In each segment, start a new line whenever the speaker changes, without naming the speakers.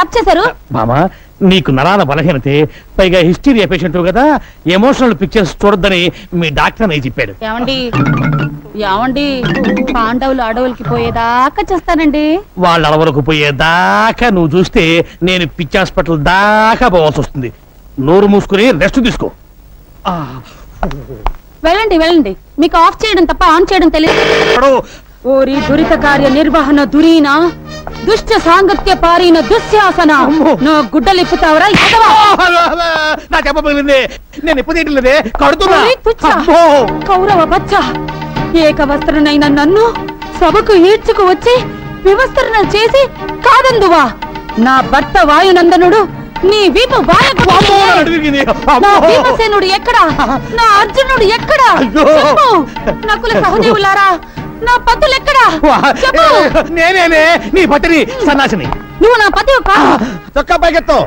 ఆప్ చేశారు?
మామా నీకు నరాల బలహీనతే పైగా హిస్టీరియా పేషెంట్ కదా ఎమోషనల్ పిక్చర్స్ చూడొద్దని మీ డాక్టర్ అని చెప్పాడు.
ఏమండి? ఏమండి? పాండవులు అడవులకి పోయేదాకా చేస్తానండి
వాళ్ళ అలవలకు పోయేదాకా నువ్వు చూస్తే నేను పిచ్చి హాస్పిటల్ దాకా పోవాల్సి వస్తుంది. నోరు మూసుకుని రెస్ట్ తీసుకో.
వెళ్ళండి వెళ్ళండి. మీకు ఆఫ్ చేయడం తప్ప ఆన్ చేయడం తెలియదు.
ఎక్కడో
ఓరి దురిత కార్య నిర్వహణ దురీన. దుష్ట సాంగత్య పారిన దుశ్శాసన.
అమ్మో.
నా గుడ్డలిప్పుతావరా ఎదవా
నా చెప్ప పగిలింది నేను ఎప్పుడు తీయట్లేదే కడుతున్నా.
కౌరవ బచ్చ ఏక వస్త్రనైన నన్ను సభకు ఈడ్చుకు వచ్చి వివస్త్రణ చేసి కాదందువా? నా భర్త వాయునందనుడు నీ వీపు. నా. భీమసేనుడు ఎక్కడా? నా అర్జునుడు ఎక్కడా? నకుల సహదేవులారా నా పతులు ఎక్కడా?
వా,
చెప్పు.
నేనేనే నీ పతిని సన్నాసిని.
నువ్వు నా పతి కా
చొక్కా పైకెత్తు.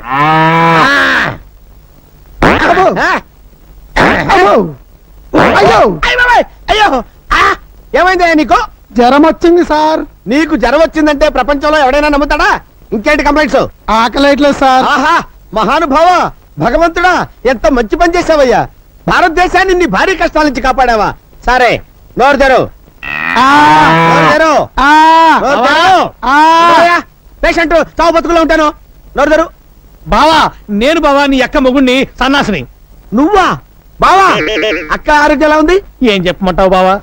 అయ్యో. అయ్యో. ఆ! ఏమైంది నీకు?
జ్వరం వచ్చింది సార్.
నీకు జ్వరం వచ్చిందంటే ప్రపంచంలో ఎవడైనా నమ్ముతాడా? ఇంకేంటి కంప్లైంట్స్?
ఆకలేట్లేదు సార్.
ఆహా మహానుభావ భగవంతుడా ఎంత మంచి పని చేసావయ్యా భారతదేశాన్ని నీ భారీ కష్టాల నుంచి కాపాడావా. సరే నోరు తెరు పేషెంట్ చావు బతుకులో ఉంటాను. నోరు తెరు
బావా నేను బావా నీ అక్క మొగుణ్ణి సన్నాసిని.
నువ్వా? బావా అక్క ఆరోగ్యం ఎలా ఉంది?
ఏం చెప్పమంటావు బావా?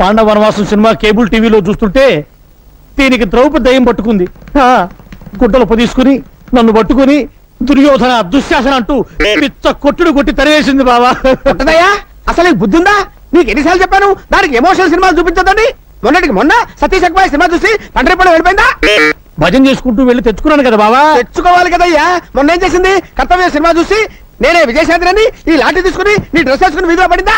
పాండవ వనవాసం సినిమా కేబుల్ టీవీలో చూస్తుంటే దీనికి ద్రౌపది దయ్యం పట్టుకుంది. ఆ, గుడ్డలు పొదీసుకుని నన్ను పట్టుకుని దుర్యోధన దుశ్శాసన అంటూ పిచ్చ కొట్టుడు కొట్టి తరివేసింది బావా.
అసలు నీకు బుద్ధి ఉందా? నీకు ఎన్నిసార్లు చెప్పాను? దానికి ఎమోషనల్ సినిమాలు చూపించొద్దని మొన్నటికి మొన్న సతీష్ అక్బాయ్ సినిమా చూసి తండ్రి పడి వెళ్ళిపోయిందా?
భజన చేసుకుంటూ వెళ్ళి తెచ్చుకున్నాను కదా బావా.
తెచ్చుకోవాలి కదయ్యా. మొన్న ఏం చేసింది? కర్తవ్య సినిమా చూసి నేనే విజయశాంతిని ఈ లాఠీ తీసుకుని నీ డ్రెస్ వేసుకుని వీధిలో పడిందా?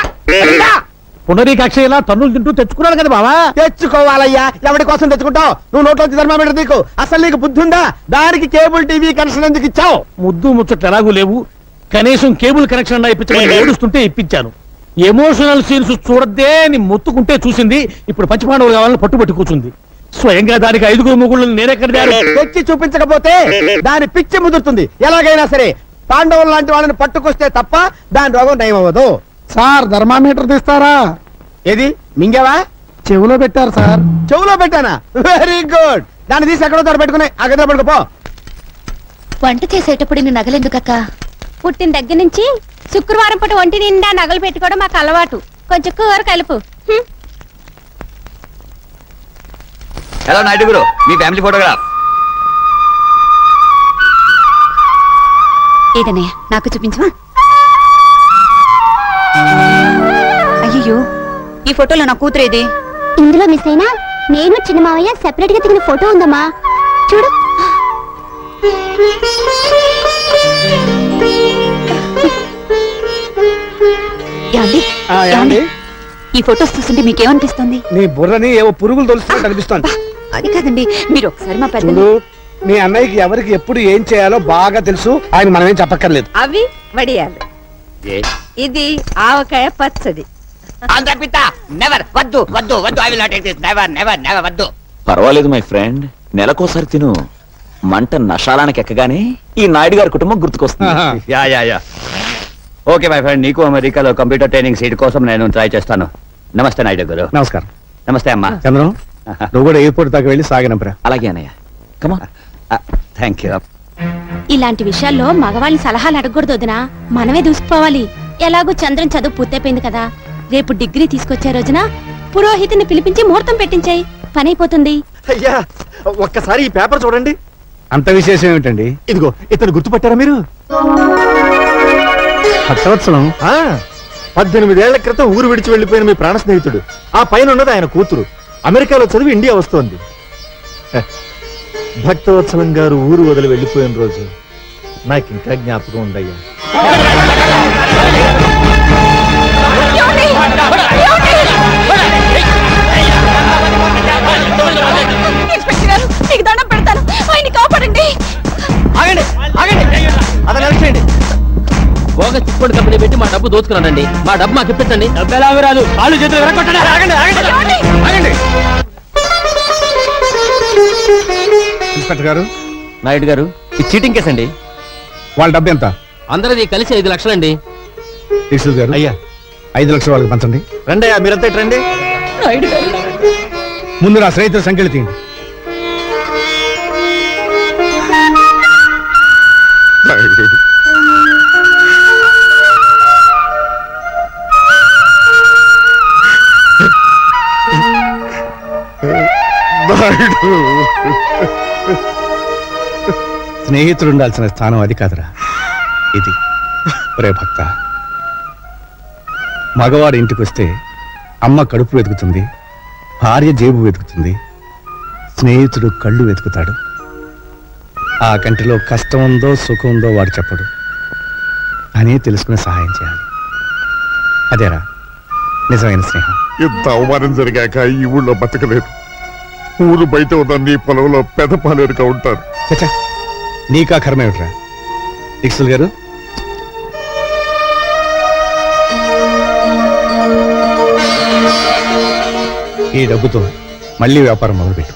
పునరీకాక్ష ఇలా తన్నులు తింటూ తెచ్చుకున్నాను కదా బావా.
తెచ్చుకోవాలయ్యా. ఎవరి కోసం తెచ్చుకుంటావు? నువ్వు నోట్లోంచి థర్మామీటర్ నీకు అసలు నీకు బుద్ధి ఉందా? దానికి కేబుల్ టీవీ కనెక్షన్ ఎందుకు ఇచ్చావు?
ముద్దు ముచ్చట్లు ఎలాగూ లేవు. కనీసం కేబుల్ కనెక్షన్ ఇప్పించమని ఏడుస్తుంటే ఇప్పించాను. ఎమోషనల్ సీన్స్ చూడద్దే అని మొత్తుకుంటే చూసింది. ఇప్పుడు పంచపాండవులు కావాలని పట్టుబట్టి కూర్చుంది. స్వయంగా దానికి ఐదుగురు ముగ్గురు నేనెక్కడ
తెచ్చి చూపించకపోతే దాని పిచ్చి ముదురుతుంది. ఎలాగైనా సరే పాండవులు లాంటి వాళ్ళని పట్టుకొస్తే తప్ప దాని రోగం నయం అవ్వదు.
సార్ థర్మామీటర్ తీస్తారా?
ఏది? మింగావా?
చెవిలో పెట్టారు సార్.
చెవులో పెట్టానా? Very good. దాన్ని తీసి ఎక్కడో తోట పెట్టుకుని ఆ గదిలో పడుకోపో
వంట చేసేటప్పుడు ఇన్ని నగలెందుకక్క?
పుట్టిన దగ్గర నుంచి శుక్రవారం పూట ఒంటి నిండా నగలు పెట్టుకోవడం మాకు అలవాటు. కొంచెం కూర కలుపు.
హలో నాయుడు గురు మీ ఫ్యామిలీ ఫోటోగ్రాఫ్
ఏదన్నయ్య నాకు చూపించవా? అయ్యో ఈ ఫోటోలో నా కూతురు ఏది?
ఇందులో మిస్ అయినా నేను చిన్న మావయ్య సెపరేట్గా దిగిన ఫోటో ఉందమ్మా. చూడు.
ఆ, ఏమండి?
ఈ ఫొటోస్ చూస్తుంటే మీకేమనిపిస్తుంది?
నీ బుర్రని ఏవో పురుగులు తొలుస్తున్నట్టు అనిపిస్తోంది.
అది కాదండి. మీరు ఒకసారి మా పెద్ద
చూడు మీ అన్నయ్యకి ఎవరికి ఎప్పుడు ఏం చేయాలో బాగా తెలుసు. ఆయన మనం ఏం చెప్పక్కర్లేదు.
అవి వడియాలు. ఇది ఆవకాయ పచ్చడి.
పిత నెవర్ వద్దు వద్దు వద్దు I will not take this never never never వద్దు.
పర్వాలేదు మై ఫ్రెండ్ నెలకోసారి తిను. మంట నషాలానికి ఎక్కగానే ఈ నాయుడు గారి కుటుంబం గుర్తుకొస్తుంది.
Ya ya ya. Okay my friend నీకు అమెరికాలో కంప్యూటర్ ట్రైనింగ్ సీట్ కోసం నేను ట్రై చేస్తాను. నమస్తే నాయుడు గారు.
నమస్కారం.
నమస్తే అమ్మా.
చంద్రం నువ్వు కూడా ఎయిర్పోర్ట్ దాకా వెళ్ళి సాగినంపరా.
అలాగే అన్నయ్య. కమా
థ్యాంక్ యూ
ఇలాంటి విషయాల్లో మగవాళ్ళని సలహాలు అడగకూడదు వదినా. మనమే దూసుకుపోవాలి. ఎలాగో చంద్రం చదువు పూర్తయిపోయింది కదా. రేపు డిగ్రీ తీసుకొచ్చే రోజున పురోహితుని పిలిపించి ముహూర్తం పెట్టించాయి. పని అయిపోతుంది
అయ్యా ఒక్కసారి ఈ పేపర్ చూడండి. అంత విశేషం ఏమిటండి? ఇదిగో ఇతను గుర్తుపట్టారా మీరు? భక్తవత్సలం పద్దెనిమిదేళ్ళ క్రితం ఊరు విడిచి వెళ్ళిపోయిన మీ ప్రాణ స్నేహితుడు ఆ పైన ఉన్నది ఆయన కూతురు. అమెరికాలో చదివి ఇండియా వస్తోంది. భక్తవత్సలం గారు ఊరు వదిలి వెళ్ళిపోయిన రోజు నాకు ఇంకా జ్ఞాపకం ఉందయ్యా.
బోగస్ చిట్టుకోటి కంపెనీ పెట్టి మా డబ్బు దోచుకున్నానండి. మా డబ్బు మాకు ఇప్పించండి.
డబ్బు ఎలా రాదు కాళ్ళు చేతులు విరగొట్టండి.
ఆగండి ఆగండి. ఆగండి. ఇన్స్పెక్టర్ గారు
నాయుడు గారు
ఇది చీటింగ్ కేసు అండి.
వాళ్ళ డబ్బు ఎంత?
అందరిది కలిసి ఐదు లక్షలండి.
తీసులు గారు
అయ్యా.
ఐదు లక్షలు వాళ్ళకి పంచండి.
రండి అయ్యా మీరంతా ఇటు రండి.
ముందు నా స్నేహితుల సంఖ్యలు తీయండి. స్నేహితుడు ఉండాల్సిన స్థానం అది కాదురా. ఇది. ఒరే భక్త. మగవాడు ఇంటికి వస్తే అమ్మ కడుపు వెతుకుతుంది భార్య జేబు వెతుకుతుంది స్నేహితుడు కళ్ళు వెతుకుతాడు. ఆ కంటిలో కష్టం ఉందో సుఖం ఉందో వాడు చెప్పడు. అని తెలుసుకుని సహాయం చేయాలి. అదేరా నిజమైన స్నేహం.
ఇంత అవమానం జరిగాక ఈ ఊళ్ళో బతకలేదు ఊరు బయట ఉన్న నీ పొలంలో పెదపాలేరుగా ఉంటారు.
చచ్చా నీకా కర్మేమిట్రా దీక్షల్ గారు? ఈ డబ్బుతో మళ్ళీ వ్యాపారం మొదలుపెట్టు.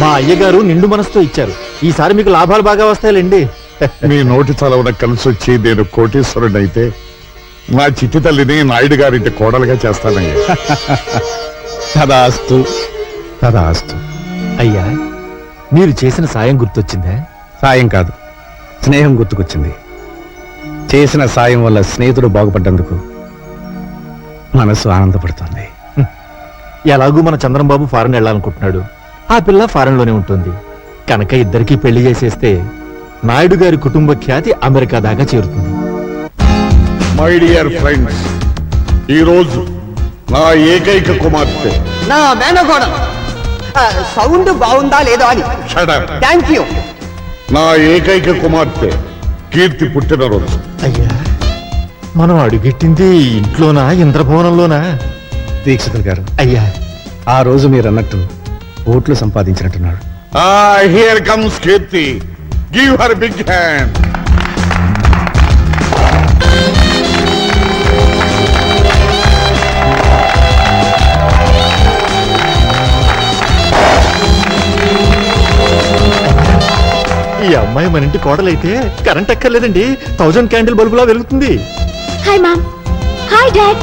మా అయ్యగారు నిండు మనసుతో ఇచ్చారు. ఈసారి మీకు లాభాలు బాగా వస్తాయిలేండి.
నీ నోటి చలవన కలిసి వచ్చి నేను కోటీశ్వరుడు అయితే నా చిట్టి తల్లిని నాయుడు గారింటి కోడలుగా చేస్తానయ్యా
తదాస్తు. తదాస్తు.
అయ్యా మీరు చేసిన సాయం గుర్తొచ్చిందా?
సాయం కాదు స్నేహం గుర్తుకొచ్చింది. చేసిన సాయం వల్ల స్నేహితుడు బాగుపడ్డందుకు మనసు ఆనందపడుతుంది.
ఎలాగూ మన చంద్రంబాబు ఫారెన్ వెళ్ళాలనుకుంటున్నాడు. ఆ పిల్ల ఫారెన్లోనే ఉంటుంది. కనుక ఇద్దరికి పెళ్ళి చేసేస్తే నాయుడు గారి కుటుంబ ఖ్యాతి అమెరికా దాకా చేరుతుంది.
మై డియర్ ఫ్రెండ్స్ ఈ రోజు నా ఏకైక కుమార్తె.
నా మేనగోడ. సౌండ్ బాగుందా లేదో అని. థ్యాంక్ యూ
నా ఏకైక కుమార్తె కీర్తి పుట్టినరోజు.
అయ్యా మనం అడుగెట్టింది ఇంట్లోనా ఇంద్రభవనంలోనా?
దీక్షితులు గారు
అయ్యా.
ఆ రోజు మీరు అన్నట్టు ఓట్లు సంపాదించినట్టున్నాడు.
Here comes Keerthi. Give her big hand
ఈ అమ్మాయి మన ఇంటి కోడలైతే కరెంట్ ఎక్కర్లేదండి థౌజండ్ క్యాండిల్ బల్బులా వెలుగుతుంది.
హాయ్ మామ్ హాయ్ డాడ్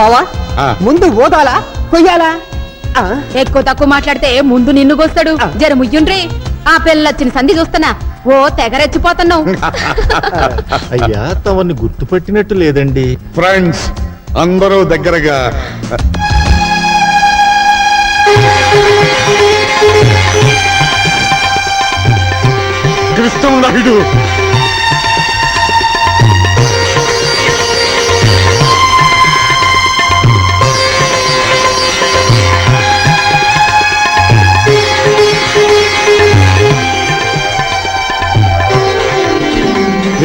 బావా. ముందు ఓదాలా కొయ్యాలా?
ఎక్కువ తక్కువ మాట్లాడితే ముందు నిన్ను గోస్తాడు. జర ముయ్యుండ్రి. ఆ పిల్లొచ్చిన సంధి చూస్తున్నా. ఓ తెగరెచ్చిపోతున్నావు
అయ్యా తమని గుర్తుపట్టినట్టు లేదండి.
ఫ్రెండ్స్ అందరూ దగ్గరగా. నాయుడు.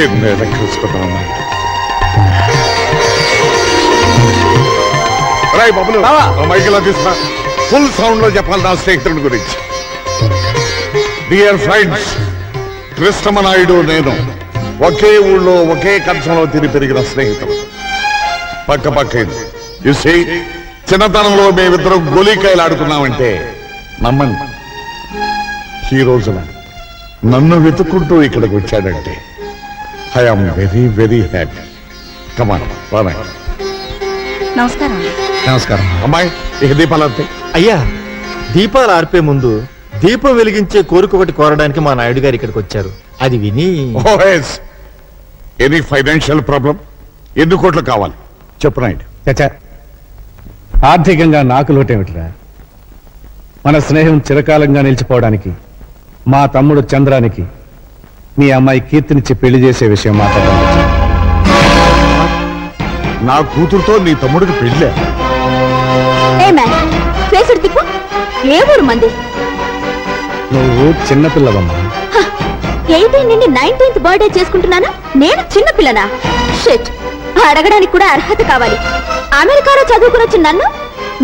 ఎన్నేళ్ళ కృష్ణరామ నాయుడు రాయ్ బాబులు మైకిలా తీసుకురా ఫుల్ సౌండ్లో చెప్పాలి నా స్నేహితుడి గురించి. డియర్ ఫ్రెండ్స్ కృష్ణమనాయుడు నేను. ఒకే ఊళ్ళో ఒకే కంచంలో తిరిగి పెరిగిన స్నేహితులు పక్క పక్క చూసి చిన్నతనంలో మేమిద్దరం గోలీకాయలు ఆడుకున్నామంటే నమ్మండి ఈ రోజున నన్ను వెతుక్కుంటూ ఇక్కడికి వచ్చాడంటే I'm very very happy come on
నమస్కారం.
నమస్కారం.
అమ్మాయి ఇక దీపాలు
అయ్యా దీపాలు ఆర్పే ముందు దీపం వెలిగించే కోరిక ఒకటి కోరడానికి మా నాయుడు గారు ఇక్కడికి వచ్చారు. అది విని
ఎనీ ఫైనాన్షియల్ ప్రాబ్లం ఎన్ని కోట్లు కావాలి? చెప్పు నాయుడు.
చచ్చా ఆర్థికంగా నాకు లోటేమిట్రా? మన స్నేహం చిరకాలంగా నిలిచిపోవడానికి మా తమ్ముడు చంద్రానికి మీ అమ్మాయి కీర్తినిచ్చి పెళ్ళి చేసే విషయం మాట్లాడడం
నా కూతురుతో నీ తమ్ముడికి పెళ్ళే?
ఏ మ్యాన్ ఫేసుడు తిప్పు. ఏ ఊరు మంది?
నువ్వు చిన్నపిల్లవమ్మా
ఎయిటీన్ నుండి నైన్టీన్త్ బర్త్డే చేసుకుంటున్నాను? నేను చిన్న పిల్లనా షిట్ అడగడానికి కూడా అర్హత కావాలి. అమెరికాలో చదువుకుని వచ్చిన నన్ను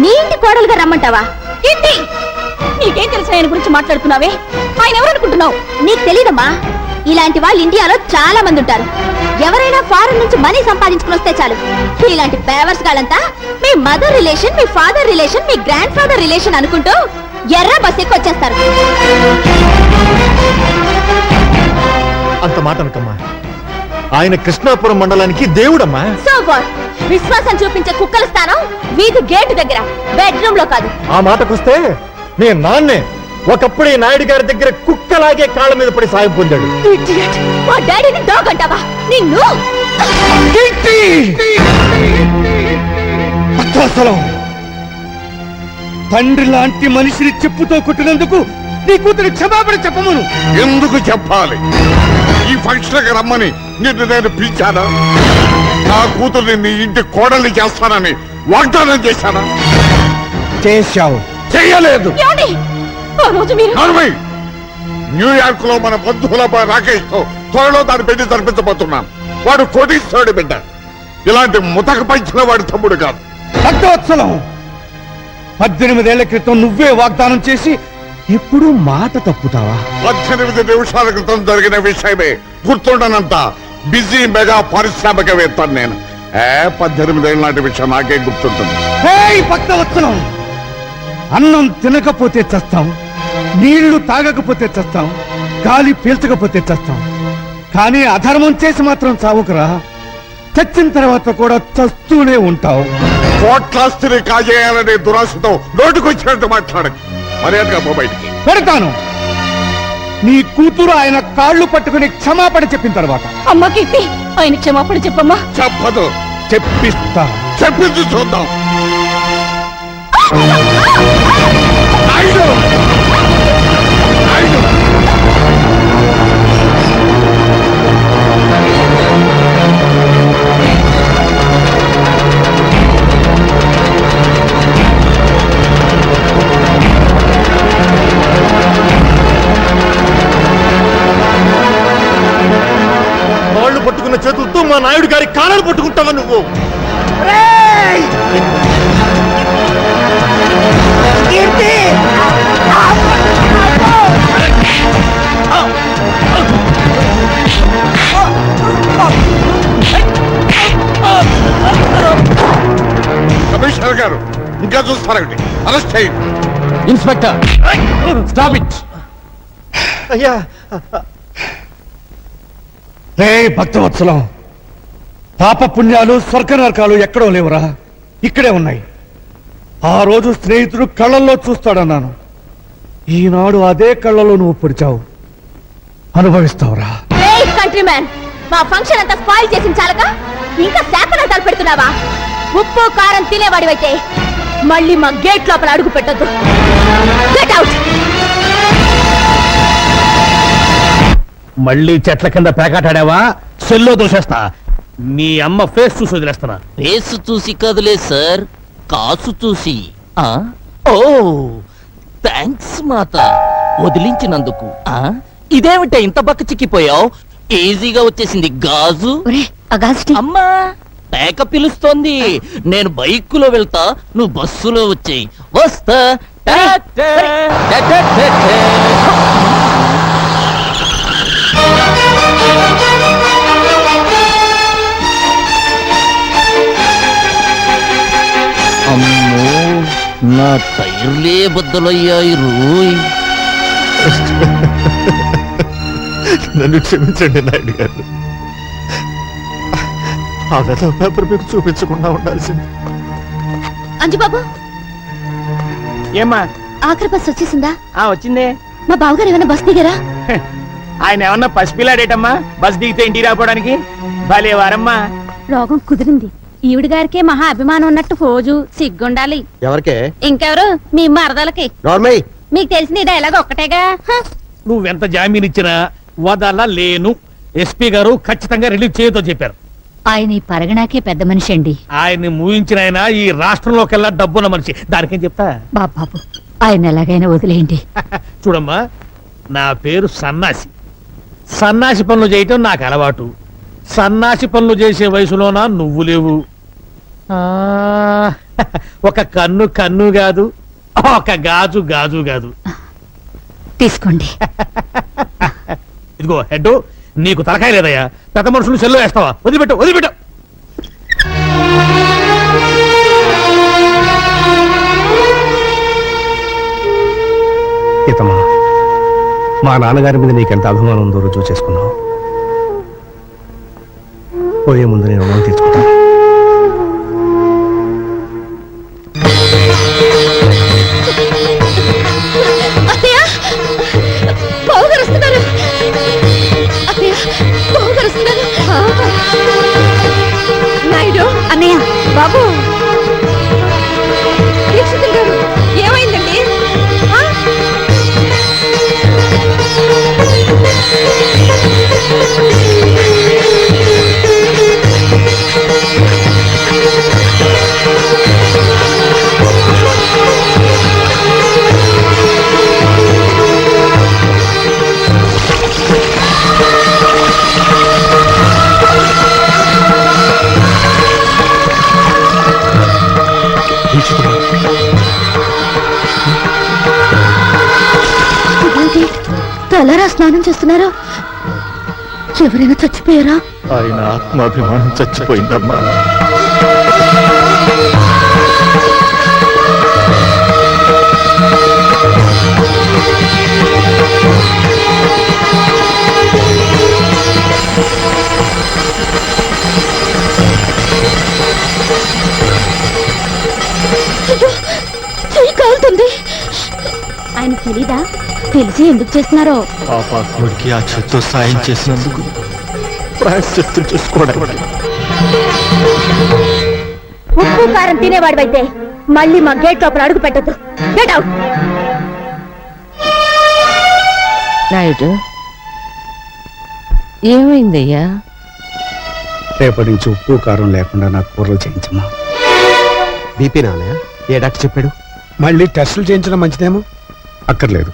నీ ఇంటి కోడలుగా రమ్మంటావా? ఏంటి? నీకేం తెలుసు ఆయన గురించి మాట్లాడుతున్నావే? ఆయన ఎవరనుకుంటున్నావు నీకు తెలియదమ్మా ఇలాంటి వాళ్ళు ఇండియాలో చాలా మంది ఉంటారు. ఎవరైనా ఫారెన్ నుంచి మనీ సంపాదించుకుని వస్తే చాలు. ఇలాంటి పేవర్స్ గాలంతా మీ మదర్ రిలేషన్ మీ ఫాదర్ రిలేషన్ మీ గ్రాండ్ ఫాదర్ రిలేషన్ అనుకుంటూ ఎర్ర బస్ ఎక్కి వచ్చేస్తారు
అంత మాట అనకమ్మా. ఆయన కృష్ణాపురం మండలానికి దేవుడమ్మా.
సో వాట్ విశ్వాసం చూపించే కుక్కల స్థానం వీధి గేటు దగ్గర బెడ్రూమ్లో కాదు.
ఆ మాటకొస్తే నీ నాన్నే ఒకప్పుడు ఈ నాయుడు గారి దగ్గర కుక్కలాగే కాళ్ళ మీద పడి సాయం పొందాడు.
Idiot! మా డాడీని డాగ్ అంటావా నిన్ను
అసలు తండ్రి లాంటి మనిషిని చెప్పుతో కొట్టినందుకు నీ కూతురు క్షమాపణ చెప్పమను.
ఎందుకు చెప్పాలి? ఈ ఫంక్షన్కి రమ్మని నిన్ను నేను పిలిచానా? నా కూతుర్ని నీ ఇంటి కోడల్ని చేస్తానని వాగ్దానం చేశానా?
చేశావు.
నర్మై! న్యూయార్క్లో మన బంధువుల రాకేష్తో త్వరలో దాని పెళ్ళి జరిపించబోతున్నాను వాడు కోటీశ్వరుడి బిడ్డ. ఇలాంటి ముతక పంచిన వాడి తమ్ముడు కాదు.
భక్తవత్సలం పద్దెనిమిదేళ్ళ క్రితం నువ్వే వాగ్దానం చేసి ఎప్పుడు మాట తప్పుతావా?
పద్దెనిమిది నిమిషాల క్రితం జరిగిన విషయమే గుర్తుండనంత బిజీ మెగా పారిశ్రామికవేత్తాను నేను. ఏ పద్దెనిమిదేళ్ళ నాటి విషయం నాకే గుర్తుంటుంది.
అన్నం తినకపోతే చస్తాం నీళ్ళు తాగకపోతే చస్తాం గాలి పీల్చకపోతే చస్తాం. కానీ అధర్మం చేసి మాత్రం చావుకురా. చచ్చిన తర్వాత కూడా చస్తూనే ఉంటావు.
కోట్లాస్తిని కాజేయాలనే దురాశతో నోటికొచ్చినట్టు మాట్లాడకు మర్యాదగా పో బయటికి.
పెడతాను. నీ కూతురు ఆయన కాళ్ళు పట్టుకుని క్షమాపణ చెప్పిన తర్వాత.
అమ్మ కీర్తి ఆయన క్షమాపణ చెప్పమ్మా.
చెప్పదు.
చెప్పిస్తా.
చెప్పింది చూద్దాం.
మా నాయుడు గారి కాళ్ళను పట్టుకుంటావా నువ్వు?
కమిషనర్ గారు ఇంకా చూస్తారండి. అరెస్ట్ చేయండి.
Inspector stop it.
అయ్యా.
రే భక్తవత్సలం. పాప పుణ్యాలు స్వర్గ నరకాలు ఎక్కడో లేవురా. ఇక్కడే ఉన్నాయి. ఆ రోజు స్నేహితుడు కళ్ళల్లో చూస్తాడన్నాను. ఈనాడు అదే కళ్ళలో నువ్వు పొడిచావు. అనుభవిస్తావురా.
కంట్రీ మ్యాన్ మా ఫంక్షన్ అంతా స్పాయిల్ చేసిన చాలక? ఇంకా శాపనార్థాలు పెడుతున్నావా? ఉప్పు కారం తినేవాడివైతే మళ్ళీ మా గేట్ లోపల అడుగు పెట్టొద్దు. గెట్ అవుట్
మళ్ళీ చెట్ల కింద పేకాటాడావా? సెల్లో దోసేస్తా నీ అమ్మ ఫేస్ చూసి వదిలేస్తున్నా.
ఫేస్ చూసి కదలే సార్. కాసు చూసి. ఆ? ఓ థ్యాంక్స్ మాత. వదిలించినందుకు. ఆ? ఇదేమిట ఇంత బక్క చిక్కిపోయావు? ఈజీగా వచ్చేసింది గాజు. అమ్మా పేక పిలుస్తోంది. నేను బైకులో వెళ్తా నువ్వు బస్సులో వచ్చేయి. వస్తా. టా, టా, టా, టా, టా, టా. అమ్మో నా టైర్లే బద్దలయ్యాయి రోయ్.
నన్ను క్షమించండి నాయుడు గారు. ఆ వెధవ పేపర్ మీకు చూపించకుండా ఉండాల్సింది.
అంజుబాబు.
ఏమ్మా?
ఆఖరి బస్ వచ్చేసిందా?
ఆ వచ్చిందే.
మా బావగారు ఏమైనా బస్ దిగారా?
ఆయన ఏమన్నా పసిపిల్లాడేటమ్మా? బస్ దిగితే ఇంటికి రాపోవడానికి భలే వారమ్మా.
రోగం కుదిరింది. ఈవిడ గారికే మహా అభిమానం ఉన్నట్టు ఫోజు సిగ్గుండాలి.
ఎవరికే?
ఇంకెవరు? మీ మరదలకి.
నార్మల్
మీకు తెలిసిన ఈ డైలాగ్ ఒక్కటేగా? హ.
నువ్వెంత జామీన్ ఇచ్చినా వదల లేను. ఎస్పీ గారు ఖచ్చితంగా రిలీజ్ చేయతో చెప్పారు.
ఆయన ఈ పరగణాకే పెద్ద మనిషి అండి.
ఆయన్ని మూయించిన ఆయన ఈ రాష్ట్రంలోకెల్లా డబ్బున్న మనిషి. దానికేం చెప్తా?
బాబాబు ఆయన ఎలాగైనా వదిలేయండి.
చూడమ్మా నా పేరు సన్నాసి. సన్నాసి పనులు చేయటం నాకు అలవాటు. సన్నాసి పనులు చేసే వయసులోన నువ్వు లేవు. ఒక కన్ను కన్ను కాదు ఒక గాజు గాజు కాదు.
తీసుకోండి.
ఇదిగో హెడ్ నీకు తలకాయ లేదయ్యా. పెద్ద మనుషులు సెల్లో వేస్తావా? వదిలిపెట్టు వదిలిపెట్టు.
మా నాన్నగారి మీద నీకెంత అభిమానం ఉందో రుజువు చేసుకున్నావు పోయే ముందు నేను రుణం తీర్చుకుంటాను.
బాబు. స్నానం చేస్తున్నారు? ఎవరైనా చచ్చిపోయారా?
ఆయన ఆత్మాభిమానం చచ్చిపోయిందమ్మా.
ఆయన తెలీదా? తెలిసి ఎందుకు చేస్తున్నారో?
పాపాత్ముడికి ఆ చెత్త సాయం చేసినందుకు ప్రాయశ్చిత్తం చేసుకోవడానికి.
ఉప్పు కారం తినేవాడివైతే మళ్ళీ మా గేట్ లోపల అడుగు పెట్టద్దు. గెట్ అవుట్
నాయుడు ఏమైందయ్యా?
రేపటి నుంచి ఉప్పు కారం లేకుండా నాకు కూరలు చేయించమ్మా.
బీపీ నాన్నయ్య ఏ డాక్టర్ చెప్పాడు?
మళ్ళీ టెస్టులు చేయించడం మంచిదేమో? అక్కర్లేదు.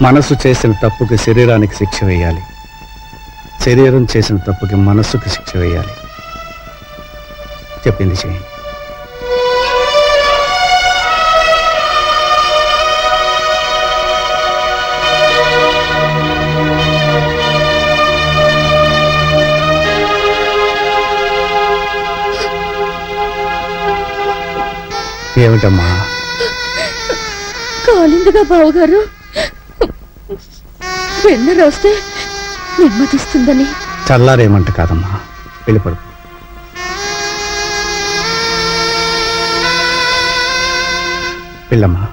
మనసు చేసిన తప్పుకి శరీరానికి శిక్ష వేయాలి. శరీరం చేసిన తప్పుకి మనస్సుకి శిక్ష వేయాలి. చెప్పింది చేయండి ఏమిటమ్మా?
కాలిందిగా బావగారు. వెన్న రాస్తే నెమ్మదిస్తుందని.
చల్లారేమంట కాదమ్మా. వెళ్ళిపడు వెళ్ళమ్మా.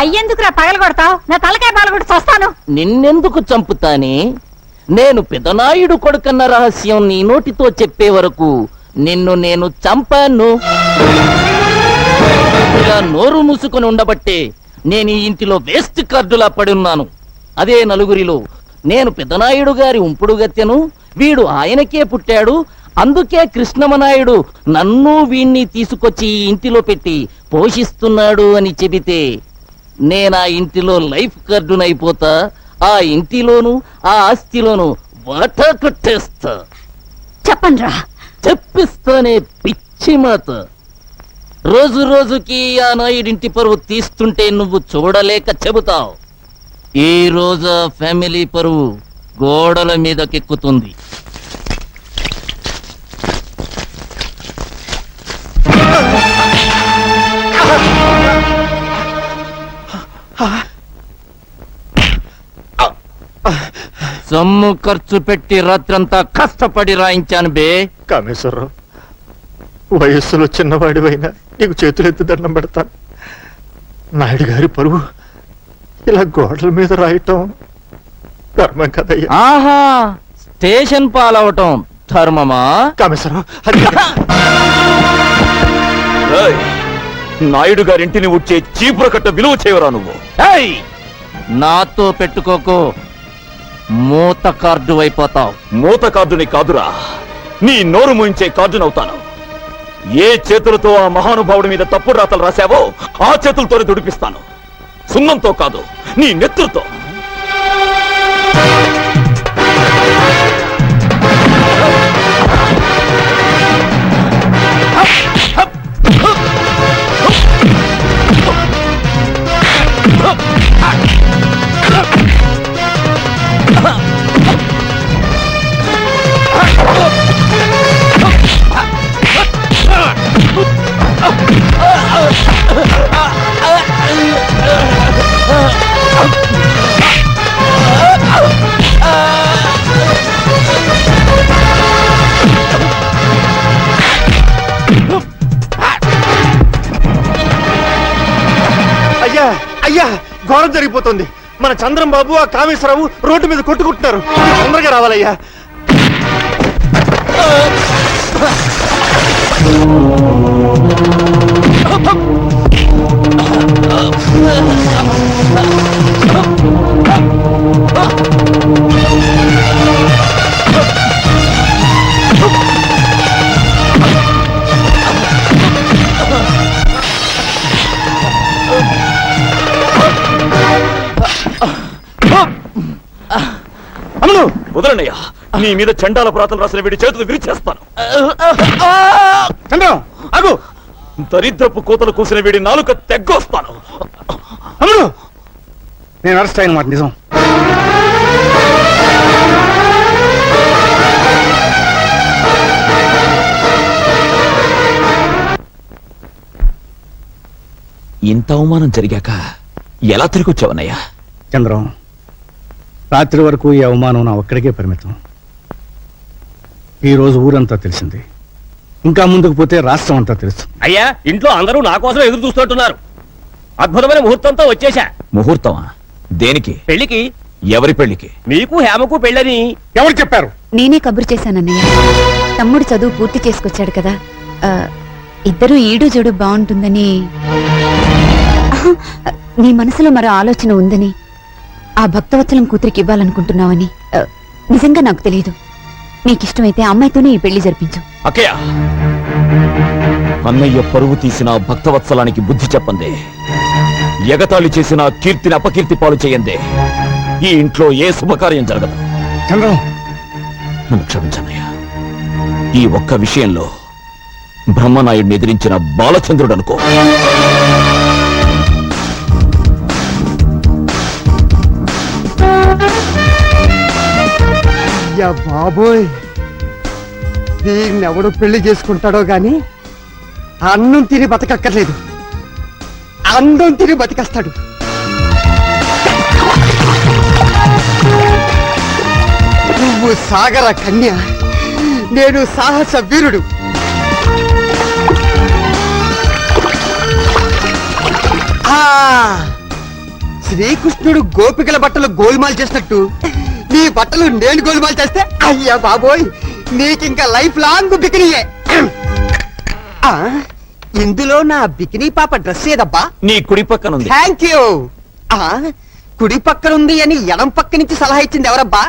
అయ్యెందుకురా పగల కొడతావు నా తలకాయ పగల కొట్టి వస్తాను
నిన్నెందుకు చంపుతానే? నేను పెదనాయుడు కొడుకన్న రహస్యం నీ నోటితో చెప్పే వరకు నిన్ను నేను చంపాను. ఇలా నోరు మూసుకొని ఉండబట్టే నేను ఈ ఇంటిలో వేస్ట్ కార్డులా పడున్నాను. అదే నలుగురిలో నేను పెదనాయుడు గారి ఉంపుడు గత్తెను వీడు ఆయనకే పుట్టాడు అందుకే కృష్ణమనాయుడు నన్ను వీణ్ణి తీసుకొచ్చి ఈ ఇంటిలో పెట్టి పోషిస్తున్నాడు అని చెబితే నేనా ఇంటిలో లైఫ్ కార్డునైపోతా? ఆ ఇంటిలోను ఆ ఆస్తిలోను వాటా కొట్టేస్తా.
చెప్పండి రా
చెప్పిస్తానే పిచ్చి మాత రోజు రోజుకి ఆ నాయుడింటి పరువు తీస్తుంటే నువ్వు చూడలేక చెబుతావు. ఈ రోజు ఆ ఫ్యామిలీ పరువు గోడల మీదకెక్కుతుంది. సొమ్ము ఖర్చు పెట్టి రాత్రంతా కష్టపడి రాయించాను బే.
కామేశ్వరరావు వయస్సులో చిన్నవాడివైనా నీకు చేతులెత్తి దండం పెడతాను. నాయుడు గారి పరువు ఇలా గోడల మీద రాయటం ధర్మం కదయ్యా.
ఆహా స్టేషన్ పాలవటం ధర్మమా?
కామేశ్వరరావు అది
ఏయ్, నాయుడు గారింటిని ఉడ్చే చీపుర కట్ట విలువ చేయవరా నువ్వు!
నాతో పెట్టుకోకు. మూత కార్డు అయిపోతావు.
మూత కార్డుని కాదురా. నీ నోరు మూయించే కార్డునవుతాను. ఏ చేతులతో ఆ మహానుభావుడి మీద తప్పుడు రాతలు రాశావో ఆ చేతులతోనే దుడిపిస్తాను. సున్నంతో కాదు నీ నెత్తులతో
అయ్యా ఘోరం జరిగిపోతుంది. మన చంద్రం బాబు ఆ కామేశ్వరరావు రోడ్డు మీద కొట్టుకుంటున్నారు. తొందరగా రావాలయ్యా.
అమ్ములు
వదలండియ్యా. నీ మీద చండాల ప్రాతలు రాసిన వీడి చేతులు విరిచేస్తాను.
చంద్రం ఆగు.
దరిద్రపు కోతలు కూసిన వీడి నాలుక తెగ్గొస్తాను.
నేను అరెస్ట్ అయిన మాట నిజం.
ఇంత అవమానం జరిగాక ఎలా తిరిగి వచ్చావన్నయ్యా
చంద్రం రాత్రి వరకు ఈ అవమానం నా ఒక్కడికే పరిమితం. ఈ రోజు ఊరంతా తెలిసింది. ఇంకా ముందుకు పోతే రాష్ట్రం అంతా తెలుసు.
అయ్యా ఇంట్లో అందరూ నా కోసం ఎదురు చూస్తుంటున్నారు అద్భుతమైన ముహూర్తంతో వచ్చేసా
ముహూర్తమా? దేనికి?
పెళ్ళికి
ఎవరి పెళ్ళికి
మీకు హేమకు పెళ్ళని.
ఎవరు చెప్పారు?
నేనే కబురు చేశానన్నయ్య. తమ్ముడు చదువు పూర్తి చేసుకొచ్చాడు కదా. ఆ, ఇద్దరు ఈడు జోడు బాగుంటుందని. ఆహా, నీ మనసులో మరో ఆలోచన ఉందని. ఆ భక్తవత్సలం కూతురికి ఇవ్వాలనుకుంటున్నావని నిజంగా నాకు తెలియదు. నీకిష్టమైతే అమ్మాయితోనే ఈ పెళ్ళి జరిపించు.
అక్కయ్య! అన్నయ్య పరువు తీసిన భక్తవత్సలానికి బుద్ధి చెప్పందే ఎగతాళి చేసిన కీర్తిని అపకీర్తి పాలు చేయందే ఈ ఇంట్లో ఏ శుభకార్యం జరగదు.
చంద్రం!
నన్ను క్షమించన్నయ్య ఈ ఒక్క విషయంలో బ్రహ్మనాయుడిని ఎదిరించిన బాలచంద్రుడు అనుకో.
అయ్యా బాబోయ్. దీన్ని ఎవడు పెళ్ళి చేసుకుంటాడో గాని అన్నం తిని బతకక్కర్లేదు. అందం తిని బతికేస్తాడు. నువ్వు సాగర కన్య నేను సాహస వీరుడు. ఆ శ్రీకృష్ణుడు గోపికల బట్టలు గోల్మాల్ చేసినట్టు. నీ బట్టలు నేను గోల్మాల్ చేస్తే అయ్యా బాబోయ్ నీకింకా లైఫ్ లాంగ్ బికినీయే. ఆ, ఇందులో నా బికినీ పాప డ్రెస్ ఏదబ్బా?
నీ కుడి పక్కనుంది
థ్యాంక్ యూ ఆ, కుడి పక్కనుంది అని ఎడం పక్క నుంచి సలహా ఇచ్చింది ఎవరబ్బా?